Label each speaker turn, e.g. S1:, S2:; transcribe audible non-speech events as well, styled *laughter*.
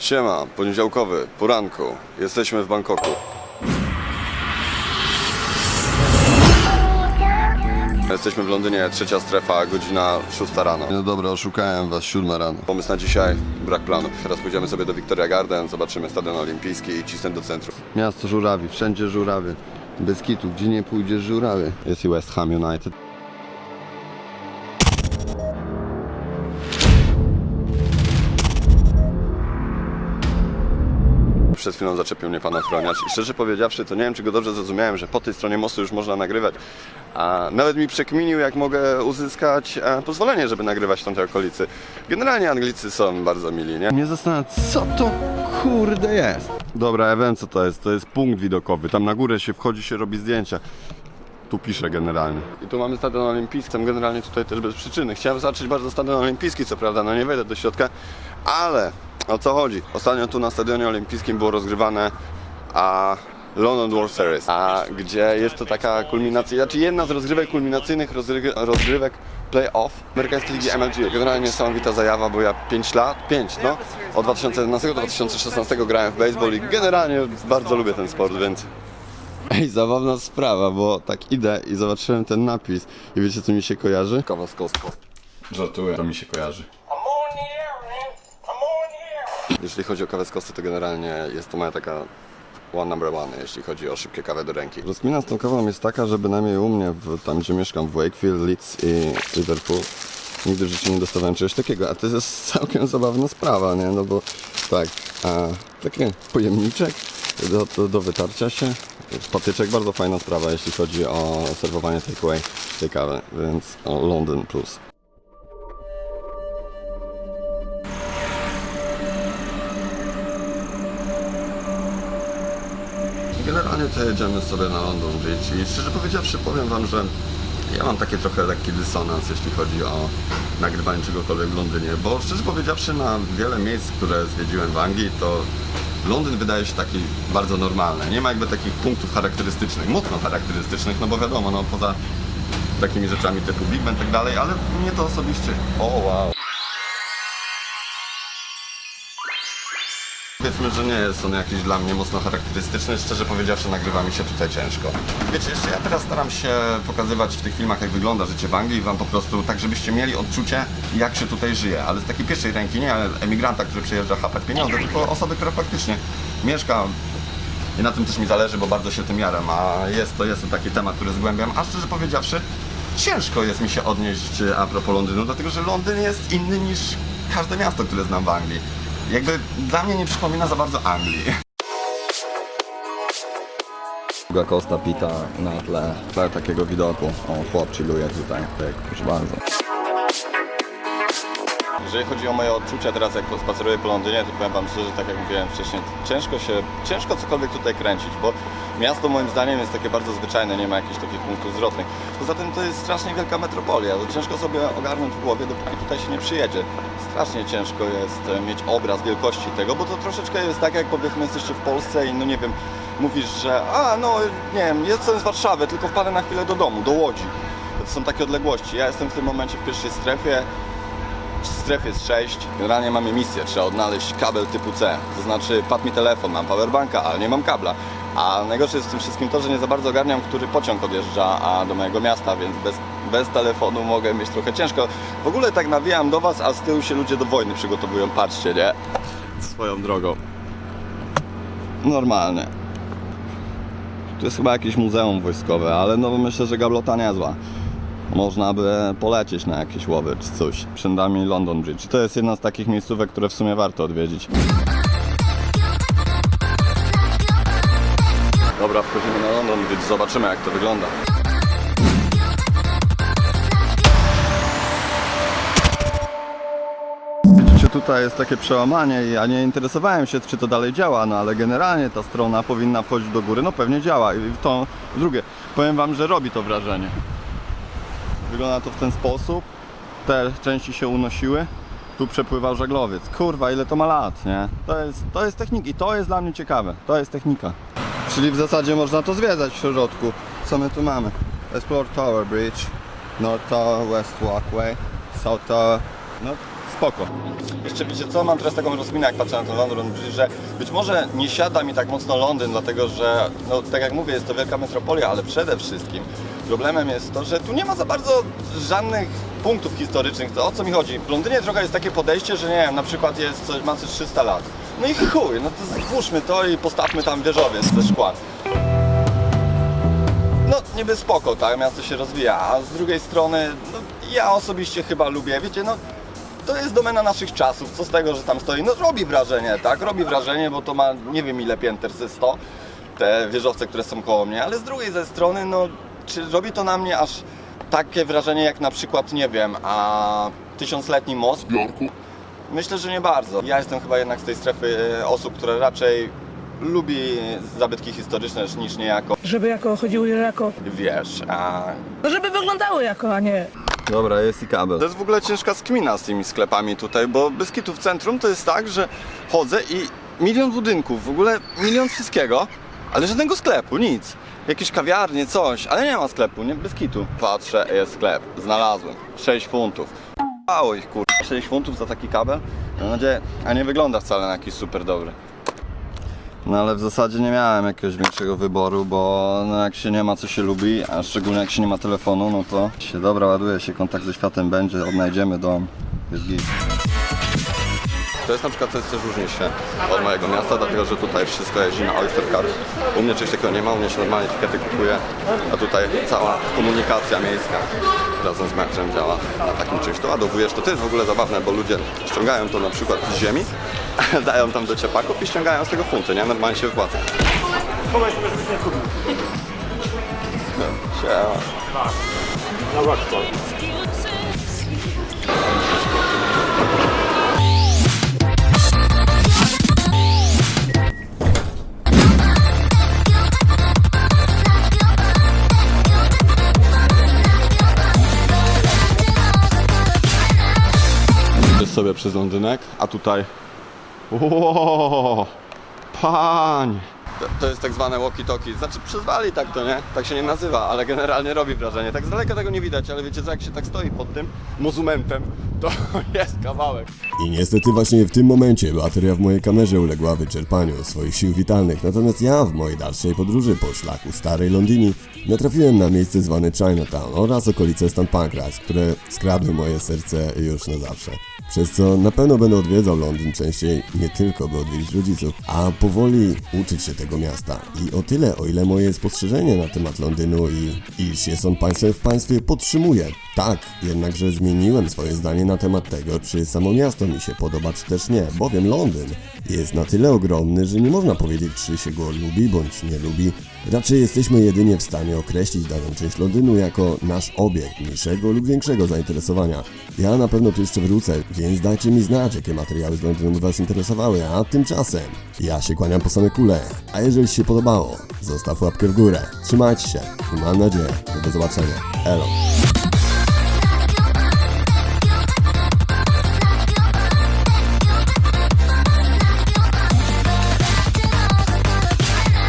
S1: Siema, poniedziałkowy, poranku. Jesteśmy w Bangkoku. Jesteśmy w Londynie, trzecia strefa, godzina 6 rano. No dobra, oszukałem was, 7 rano. Pomysł na dzisiaj, brak planów. Teraz pójdziemy sobie do Victoria Garden, zobaczymy stadion olimpijski i cisnę do centrum. Miasto żurawi, wszędzie żurawy. Bez kitu, gdzie nie pójdziesz żurawy. Jest i West Ham United. Przed chwilą zaczepił mnie pan ochroniarz i szczerze powiedziawszy, to nie wiem, czy go dobrze zrozumiałem, że po tej stronie mostu już można nagrywać. A nawet mi przekminił, jak mogę uzyskać e, pozwolenie, żeby nagrywać w tamtej okolicy. Generalnie Anglicy są bardzo mili, nie? Mnie zastanawia, co to kurde jest. Dobra, ja wiem co to jest. To jest punkt widokowy. Tam na górę się wchodzi, się robi zdjęcia. Tu piszę generalnie. I tu mamy stadion olimpijski, Jestem generalnie tutaj też bez przyczyny. Chciałem zacząć bardzo stadion olimpijski, co prawda, no nie wejdę do środka, ale o co chodzi? Ostatnio tu na stadionie olimpijskim było rozgrywane a London World Series, a gdzie jest to taka kulminacja, znaczy jedna z rozgrywek kulminacyjnych rozgry- rozgrywek play-off amerykańskiej ligi MLG. Generalnie niesamowita zajawa, bo ja 5 lat, 5 no, od 2011 do 2016 grałem w baseball i generalnie bardzo lubię ten sport, więc Ej, zabawna sprawa, bo tak idę i zobaczyłem ten napis i wiecie co mi się kojarzy? Kawa z kostką. Żartuję, to mi się kojarzy. Jeśli chodzi o kawę z kosty, to generalnie jest to moja taka one number one, jeśli chodzi o szybkie kawę do ręki. Rozkmina z tą kawą jest taka, że bynajmniej u mnie, w, tam gdzie mieszkam, w Wakefield, Leeds i Liverpool, nigdy w życiu nie dostawałem czegoś takiego, a to jest *laughs* całkiem zabawna sprawa, nie? No bo tak, a, taki pojemniczek do, do, do wytarcia się, patyczek, bardzo fajna sprawa, jeśli chodzi o serwowanie takeaway tej kawy, więc o London Plus. Generalnie to jedziemy sobie na London Bridge i szczerze powiedziawszy powiem Wam, że ja mam taki trochę lekki dysonans, jeśli chodzi o nagrywanie czegokolwiek w Londynie, bo szczerze powiedziawszy na wiele miejsc, które zwiedziłem w Anglii, to Londyn wydaje się taki bardzo normalny. Nie ma jakby takich punktów charakterystycznych, mocno charakterystycznych, no bo wiadomo, no poza takimi rzeczami typu Big Ben i tak dalej, ale mnie to osobiście... O wow! Powiedzmy, że nie jest on jakiś dla mnie mocno charakterystyczny. Szczerze powiedziawszy, nagrywa mi się tutaj ciężko. Wiecie, jeszcze ja teraz staram się pokazywać w tych filmach, jak wygląda życie w Anglii, wam po prostu tak, żebyście mieli odczucie, jak się tutaj żyje. Ale z takiej pierwszej ręki, nie emigranta, który przyjeżdża chapać pieniądze, tylko osoby, która faktycznie mieszka i na tym też mi zależy, bo bardzo się tym jaram, a jest to, jest to taki temat, który zgłębiam, a szczerze powiedziawszy, ciężko jest mi się odnieść e, a propos Londynu, dlatego że Londyn jest inny niż każde miasto, które znam w Anglii. Jakby dla mnie nie przypomina za bardzo Anglii.
S2: Druga Costa Pita na tle, tle takiego widoku. O, chłop chilluje tutaj. Tak, proszę bardzo.
S1: Jeżeli chodzi o moje odczucia teraz, jak spaceruję po Londynie, to powiem Wam szczerze, tak jak mówiłem wcześniej, ciężko się, ciężko cokolwiek tutaj kręcić, bo miasto moim zdaniem jest takie bardzo zwyczajne, nie ma jakichś takich punktów zwrotnych. Poza tym to jest strasznie wielka metropolia, ciężko sobie ogarnąć w głowie, dopóki tutaj się nie przyjedzie. Strasznie ciężko jest e, mieć obraz wielkości tego, bo to troszeczkę jest tak, jak powiedzmy jesteście w Polsce i no nie wiem, mówisz, że a no nie wiem, jestem z Warszawy, tylko wpadę na chwilę do domu, do Łodzi. To są takie odległości. Ja jestem w tym momencie w pierwszej strefie, w strefie jest 6. Generalnie mamy misję, trzeba odnaleźć kabel typu C. To znaczy, padł mi telefon, mam powerbanka, ale nie mam kabla. A najgorsze jest w tym wszystkim to, że nie za bardzo ogarniam, który pociąg odjeżdża a do mojego miasta, więc bez, bez telefonu mogę mieć trochę ciężko. W ogóle tak nawijam do Was, a z tyłu się ludzie do wojny przygotowują, patrzcie, nie? Swoją drogą. Normalnie. Tu jest chyba jakieś muzeum wojskowe, ale no myślę, że gablota niezła. Można by polecieć na jakieś łowy czy coś. Przed nami London Bridge. To jest jedna z takich miejscówek, które w sumie warto odwiedzić. Dobra, wchodzimy na London Bridge, zobaczymy jak to wygląda. Tutaj jest takie przełamanie i ja nie interesowałem się, czy to dalej działa, no ale generalnie ta strona powinna wchodzić do góry, no pewnie działa. I to drugie, powiem wam, że robi to wrażenie. Wygląda to w ten sposób. Te części się unosiły. Tu przepływał żaglowiec. Kurwa, ile to ma lat, nie? To jest, to jest technika i to jest dla mnie ciekawe. To jest technika. Czyli w zasadzie można to zwiedzać w środku. Co my tu mamy? Explore Tower Bridge, North Tower, West Walkway, South Tower. No spoko. Jeszcze wiecie co, mam teraz taką rozminę jak patrzę na ten Bridge, że być może nie siada mi tak mocno Londyn, dlatego że, no tak jak mówię, jest to wielka metropolia, ale przede wszystkim problemem jest to, że tu nie ma za bardzo żadnych punktów historycznych. To o co mi chodzi? W Londynie trochę jest takie podejście, że nie wiem, na przykład jest coś, ma coś 300 lat. No i chuj, no to zbóżmy to i postawmy tam wieżowiec ze szkła. No niby spoko, tak, miasto się rozwija, a z drugiej strony, no ja osobiście chyba lubię, wiecie, no to jest domena naszych czasów, co z tego, że tam stoi, no robi wrażenie, tak, robi wrażenie, bo to ma nie wiem ile pięter, ze 100, te wieżowce, które są koło mnie, ale z drugiej ze strony, no czy robi to na mnie aż takie wrażenie jak na przykład, nie wiem, a tysiącletni most w Jorku? Myślę, że nie bardzo. Ja jestem chyba jednak z tej strefy e, osób, które raczej lubi zabytki historyczne niż niejako,
S3: Żeby jako chodziły jako.
S1: wiesz, a
S3: No żeby wyglądały jako, a nie.
S2: Dobra, jest i kabel.
S1: To jest w ogóle ciężka skmina z tymi sklepami tutaj, bo Beskitu w centrum to jest tak, że chodzę i milion budynków, w ogóle milion wszystkiego, ale żadnego sklepu, nic. Jakieś kawiarnie, coś, ale nie ma sklepu, nie Beskitu. Patrzę, jest sklep, znalazłem, 6 funtów. Mało ich kur... 6 funtów za taki kabel? Mam nadzieję, a nie wygląda wcale na jakiś super dobry. No ale w zasadzie nie miałem jakiegoś większego wyboru, bo no jak się nie ma co się lubi, a szczególnie jak się nie ma telefonu, no to się dobra ładuje się, kontakt ze światem będzie, odnajdziemy dom, jest git. To jest na przykład coś, co różni się od mojego miasta, dlatego że tutaj wszystko jeździ na Oyster Card. U mnie czegoś takiego nie ma, u mnie się normalnie tikety kupuje, a tutaj cała komunikacja miejska razem z metrem działa na takim czymś. To ładowujesz, to to jest w ogóle zabawne, bo ludzie ściągają to na przykład z ziemi, *laughs* dają tam do ciepaków i ściągają z tego funty, nie? Normalnie się wypłaca. No, siema. Idziesz Londynek, a tutaj... Ło, pań! To, to jest tak zwane walkie-talkie. Znaczy przyzwali tak to, nie? Tak się nie nazywa, ale generalnie robi wrażenie. Tak z daleka tego nie widać, ale wiecie co, jak się tak stoi pod tym mozumentem, to *laughs* jest kawałek.
S4: I niestety właśnie w tym momencie bateria w mojej kamerze uległa wyczerpaniu swoich sił witalnych, natomiast ja w mojej dalszej podróży po szlaku starej Londyni natrafiłem na miejsce zwane Chinatown oraz okolice St. Pancras, które skradły moje serce już na zawsze. Przez co na pewno będę odwiedzał Londyn częściej nie tylko by odwiedzić rodziców, a powoli uczyć się tego miasta. I o tyle, o ile moje spostrzeżenie na temat Londynu i iż jest on państwem w państwie podtrzymuję. Tak, jednakże zmieniłem swoje zdanie na temat tego, czy samo miasto mi się podoba, czy też nie, bowiem Londyn jest na tyle ogromny, że nie można powiedzieć, czy się go lubi bądź nie lubi. Raczej jesteśmy jedynie w stanie określić daną część Londynu jako nasz obiekt mniejszego lub większego zainteresowania. Ja na pewno tu jeszcze wrócę, więc dajcie mi znać, jakie materiały z Londynu Was interesowały, a tymczasem ja się kłaniam po same kule, a jeżeli się podobało, zostaw łapkę w górę, trzymajcie się i mam nadzieję, do zobaczenia. Elo.